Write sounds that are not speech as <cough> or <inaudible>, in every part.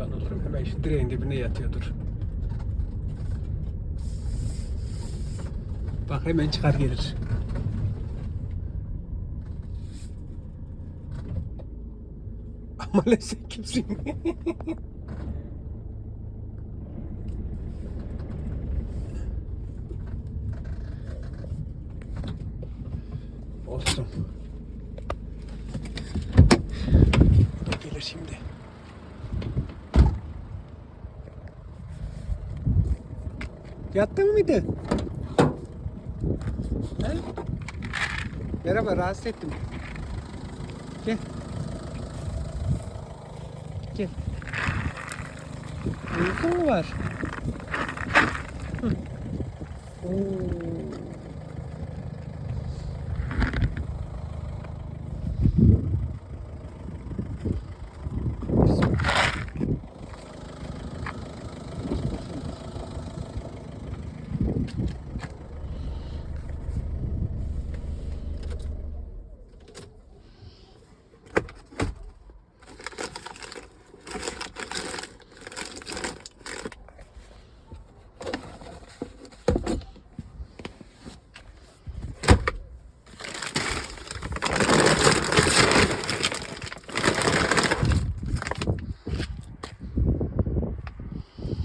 kurban olurum. Hemen şu direğin dibine yatıyordur. Bak hemen çıkar gelir. Ama sen kimsin? <laughs> Olsun. Bu da gelir şimdi. Yattın mıydı? He? Merhaba, rahatsız ettim. Gel. Gel. Uykun mu var? Hı. Oo.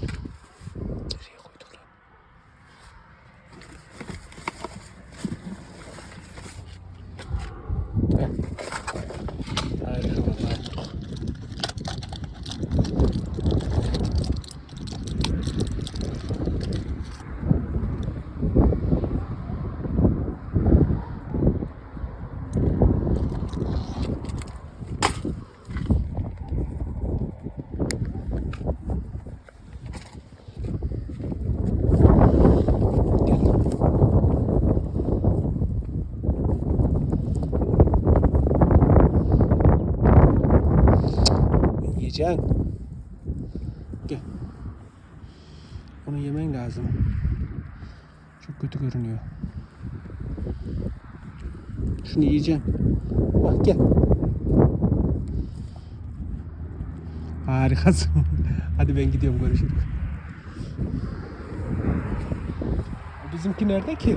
Nereye koyduk lan? Heh. Harika vallahi. Yiyeceksin. Gel. Onu yemen lazım. Çok kötü görünüyor. Şunu yiyeceğim. Bak gel. Harikasın. <laughs> Hadi ben gidiyorum görüşürüz. Bizimki nerede ki?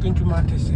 Bugün cumartesi.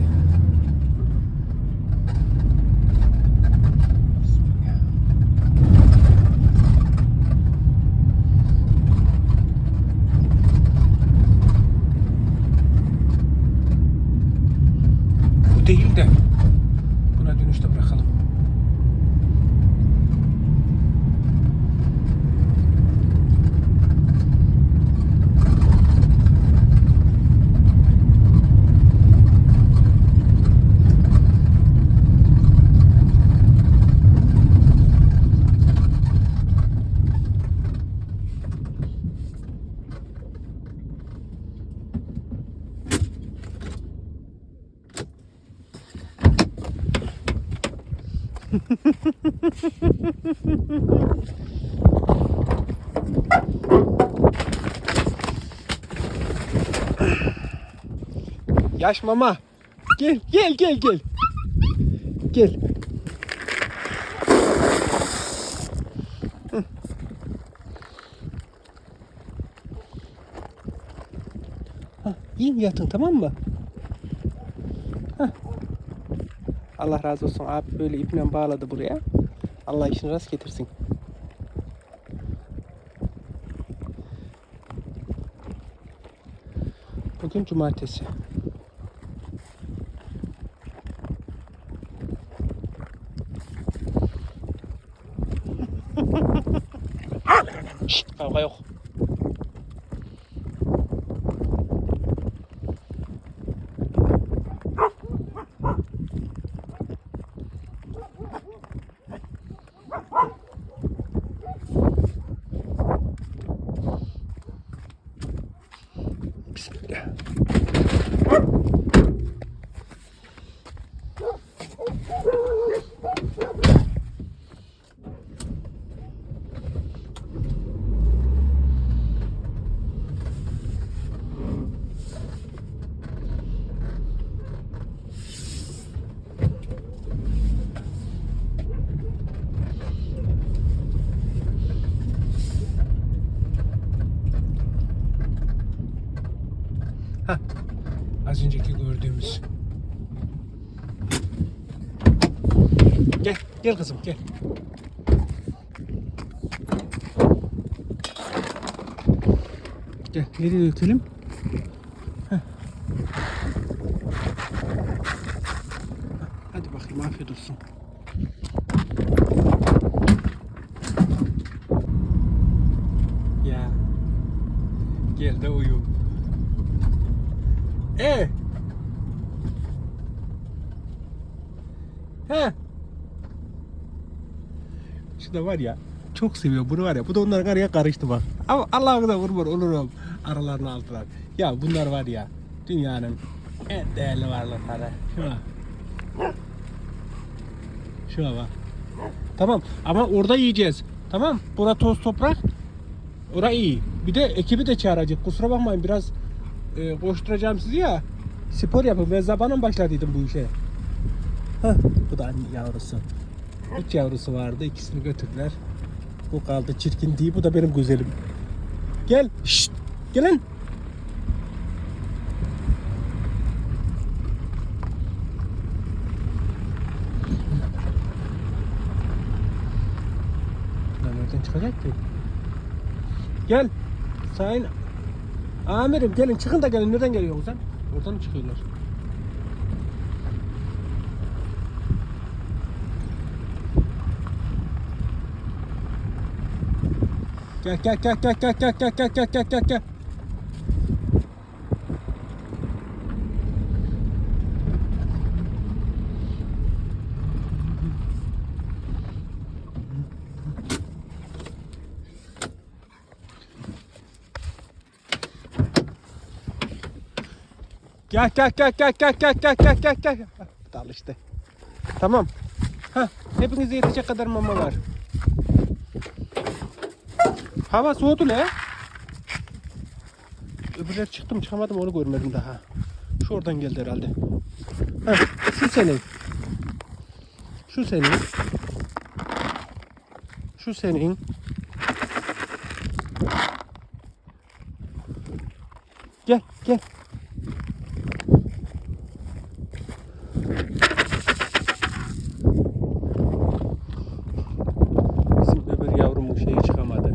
Yaş mama. Gel gel gel gel. Gel. Hah, yiyin yatın tamam mı? Hah. Allah razı olsun abi böyle iple bağladı buraya. Allah işini rast getirsin. Bugün cumartesi. 哎，我还有。Gel, gel kızım gel. Gel, nereye dökelim? Heh. Hadi bakayım afiyet olsun. Ya. Gel de uyu. E. He. Da var ya. Çok seviyor bunu var ya. Bu da onların araya karıştı bak. Ama Allah'ına kurban olurum aralarını aldılar. Ya bunlar var ya. Dünyanın en değerli varlıkları. Şuna. Şuna bak. Tamam ama orada yiyeceğiz. Tamam. Bura toz toprak. Ora iyi. Bir de ekibi de çağıracak. Kusura bakmayın biraz e, koşturacağım sizi ya. Spor yapın. Ben zamanla başladıydım bu işe. Hah, bu da yavrusu. Üç yavrusu vardı. ikisini götürdüler. Bu kaldı çirkin değil. Bu da benim güzelim. Gel. Şşt. Gelin. Lan nereden çıkacak ki? Gel. Sayın Amirim gelin çıkın da gelin. Nereden geliyorsunuz sen? Oradan çıkıyorlar? Gel gel gel gel gel gel gel gel gel gel gel gel. Gel gel gel gel gel gel gel gel gel gel. Dal işte. Tamam. Ha, hepinize yetecek kadar mama var. Hava soğudu ne? Öbürler çıktım çıkamadım onu görmedim daha. Şu oradan geldi herhalde. Ha, şu senin. Şu senin. Şu senin. Gel gel. Bizim öbür yavrum bu şeyi çıkamadı.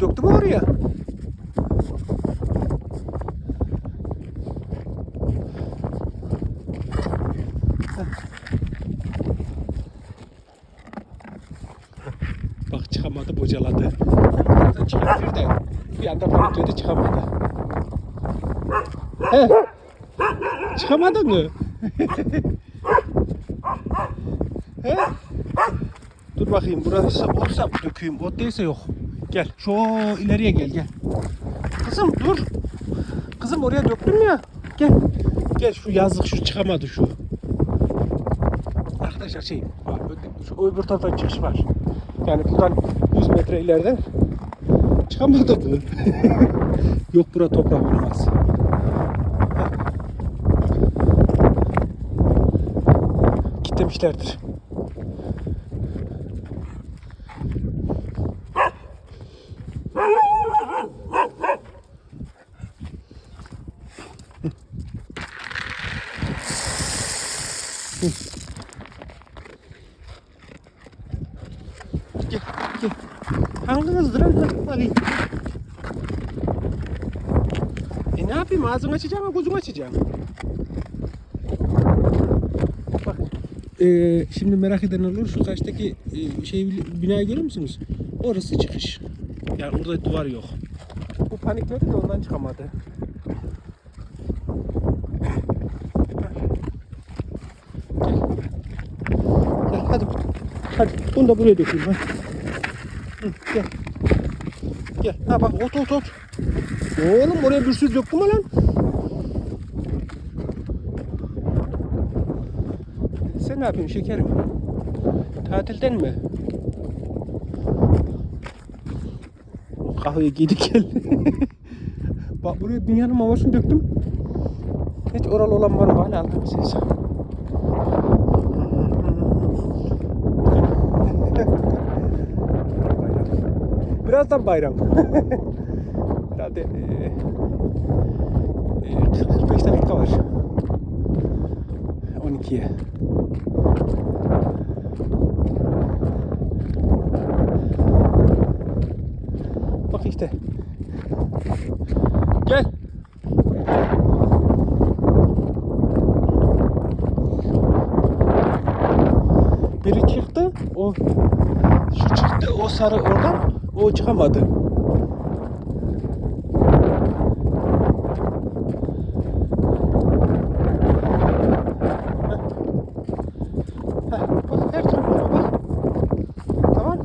Ben döktüm oraya. Bak çıkamadı bocaladı. Zaten çıkabilir de bir anda panikliyordu çıkamadı. He. Çıkamadın mı? He? Dur bakayım burası olsa dökeyim. Ot değilse yok. Gel. Şu ileriye gel gel. Kızım dur. Kızım oraya döktüm ya. Gel. Gel şu yazlık şu çıkamadı şu. Arkadaşlar şey şu öbür taraftan çıkış var. Yani buradan 100 metre ileriden çıkamadı bu. <laughs> yok bura toprak olmaz. Kitlemişlerdir. Gel, gel. Hangınızdır lan? Ha, Alayım. E ne yapayım? Ağzını açacağım ama gözümü açacağım. Bak. Ee, şimdi merak eden olur. Şu karşıdaki e, şey binayı görüyor musunuz? Orası çıkış. Yani orada duvar yok. Bu panikledi de ondan çıkamadı. Gel. Gel hadi. Hadi bunu da buraya dökeyim. Hadi. Hı, gel. Gel. Ha bak ot ot ot. Oğlum oraya bir sürü döktüm lan. Sen ne yapıyorsun şekerim? Tatilden mi? Kahveyi giydik gel. <laughs> bak buraya dünyanın mamasını döktüm. Hiç oral olan var mı? Hala aldığım ses. Birazdan bayram. <laughs> Herhalde eee, eee, 40-45 dakika var. 12'ye. Bak işte. Gel. Biri çıktı. O şu çıktı. O sarı oradan. O çıkamadı. Heh, bak her tarafa bak. Tamam.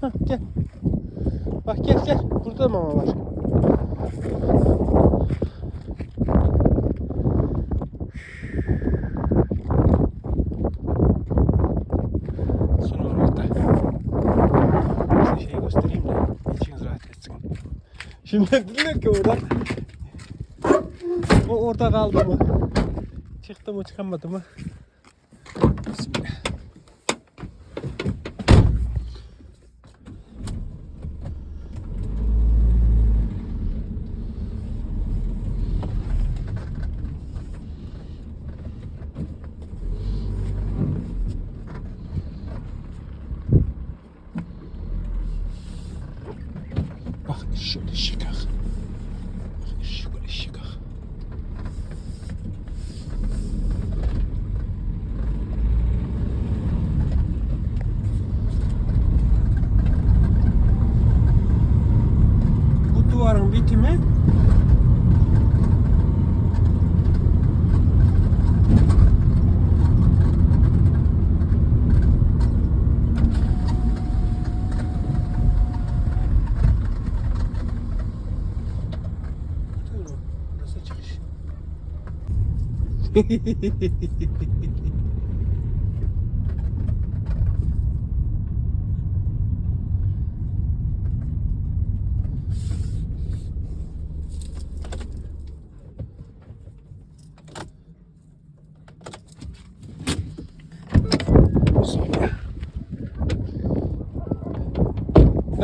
Heh, gel. Bak gel gel. Burada da mama var. Son olarak da size şey göstereyim de içiniz rahat etsin. Şimdi <laughs> dediler ki oradan o orada kaldı mı? Çıktı mı çıkamadı mı? Ne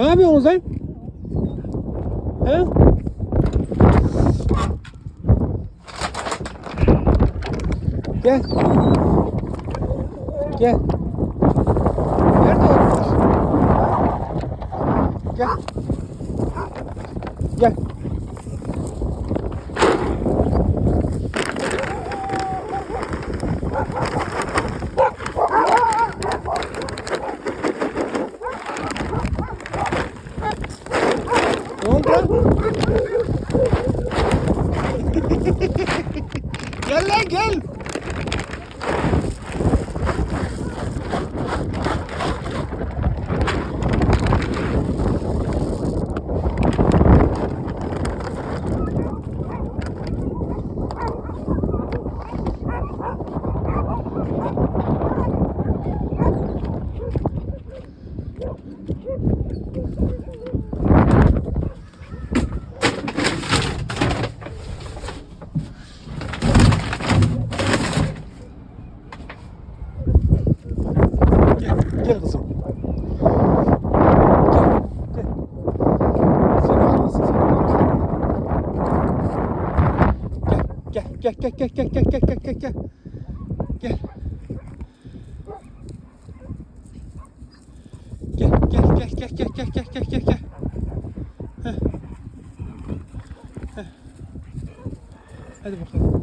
yapıyorsun sen? He? Gel. Gel. Nerede oturuyorsun? Gel. Gel. Ne oldu lan? <laughs> gel lan gel. Gel, gel kızım. Gel, gel. Sen akıllısın, sen akıllısın. Gel, gel, gel, gel, gel, gel, gel, gel, gel, gel. Gel. Gel, gel, gel, gel, gel, gel, gel, gel, gel. Heh. Heh. Hadi bakalım.